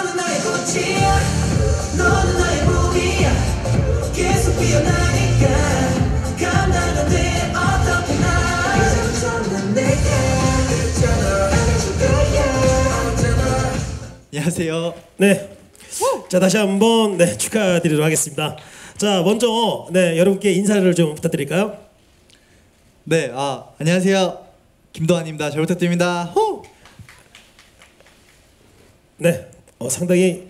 너는 나의 꽃이야 너는 나의 봄이야 계속 피어나니까 감당 안돼 어떻게 나 이제부터는 내게 있잖아 안아줄 거야 언제나 안녕하세요. 네. 자 다시 한번 네 축하드리도록 하겠습니다. 자 먼저 네 여러분께 인사를 좀 부탁드릴까요? 네, 아 안녕하세요. 김도환입니다. 잘 부탁드립니다. 호! 네. 어, 상당히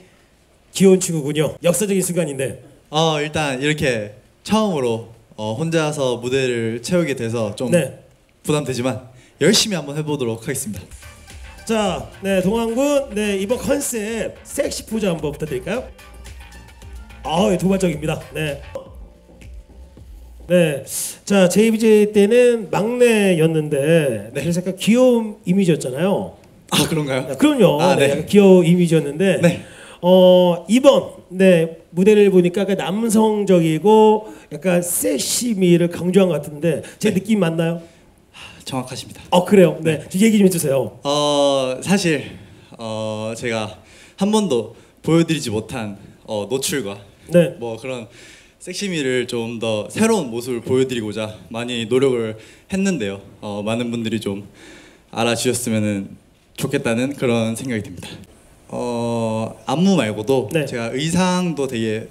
귀여운 친구군요. 역사적인 순간인데. 어 일단 이렇게 처음으로 어, 혼자서 무대를 채우게 돼서 좀 네. 부담되지만 열심히 한번 해보도록 하겠습니다. 자, 네 동환군, 네 이번 컨셉 섹시 포즈 한번 부탁드릴까요? 아, 예, 도발적입니다. 네. 네, 자 JBJ 때는 막내였는데 네. 그래서 약간 귀여운 이미지였잖아요. 아 그런가요? 아, 그럼요. 아, 네. 네. 귀여운 이미지였는데 네. 어 이번 네 무대를 보니까 약간 남성적이고 약간 섹시미를 강조한 것 같은데 제 느낌 맞나요? 정확하십니다. 어 그래요. 네, 좀 얘기 좀 해주세요. 어 사실 어 제가 한 번도 보여드리지 못한 어, 노출과 네, 뭐 그런 섹시미를 좀 더 새로운 모습을 보여드리고자 많이 노력을 했는데요. 어, 많은 분들이 좀 알아주셨으면 좋겠다는 그런 생각이 듭니다. 어, 안무 말고도 네. 제가 의상도 되게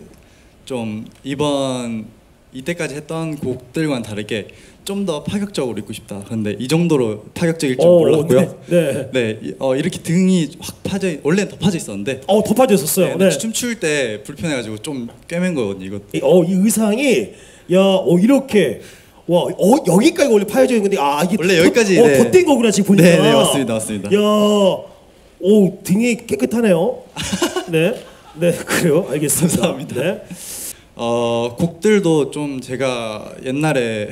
좀 이번 이때까지 했던 곡들과는 다르게 좀 더 파격적으로 입고 싶다. 그런데 이 정도로 파격적일 줄 오, 몰랐고요. 네, 네. 네, 이- 어, 이렇게 등이 확 파져 원래는 더 파져 있었는데 어 덮어졌었어요. 네, 네. 근데 춤출 때 불편해가지고 좀 꿰맨 거거든요. 이거 이- 어, 이 의상이 야, 어 이렇게 와, 어 여기까지 원래 파여져 있는 건데 아 이게 원래 더- 여기까지, 어, 네. 덧댄 거구나 지금 보니까. 네, 네, 맞습니다, 맞습니다. 야, 오 등이 깨끗하네요. 네, 네 그래요. 알겠습니다. 감사합니다. 네. 어, 곡들도 좀 제가 옛날에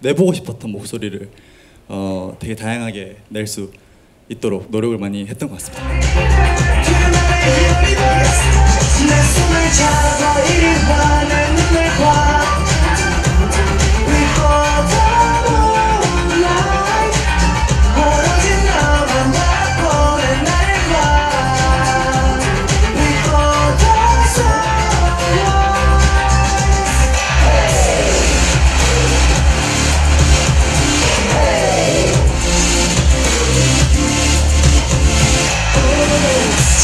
내보고 싶었던 목소리를 어, 되게 다양하게 낼 수 있도록 노력을 많이 했던 것 같습니다.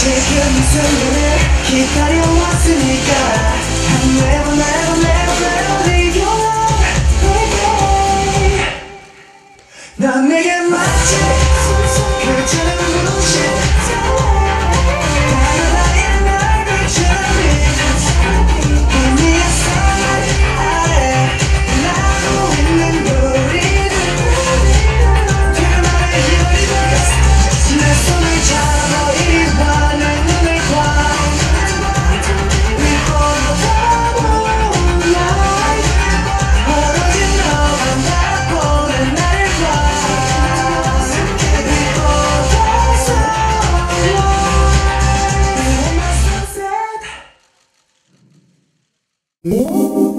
지금 이 순간을 기다려왔으니까 never never 嗯。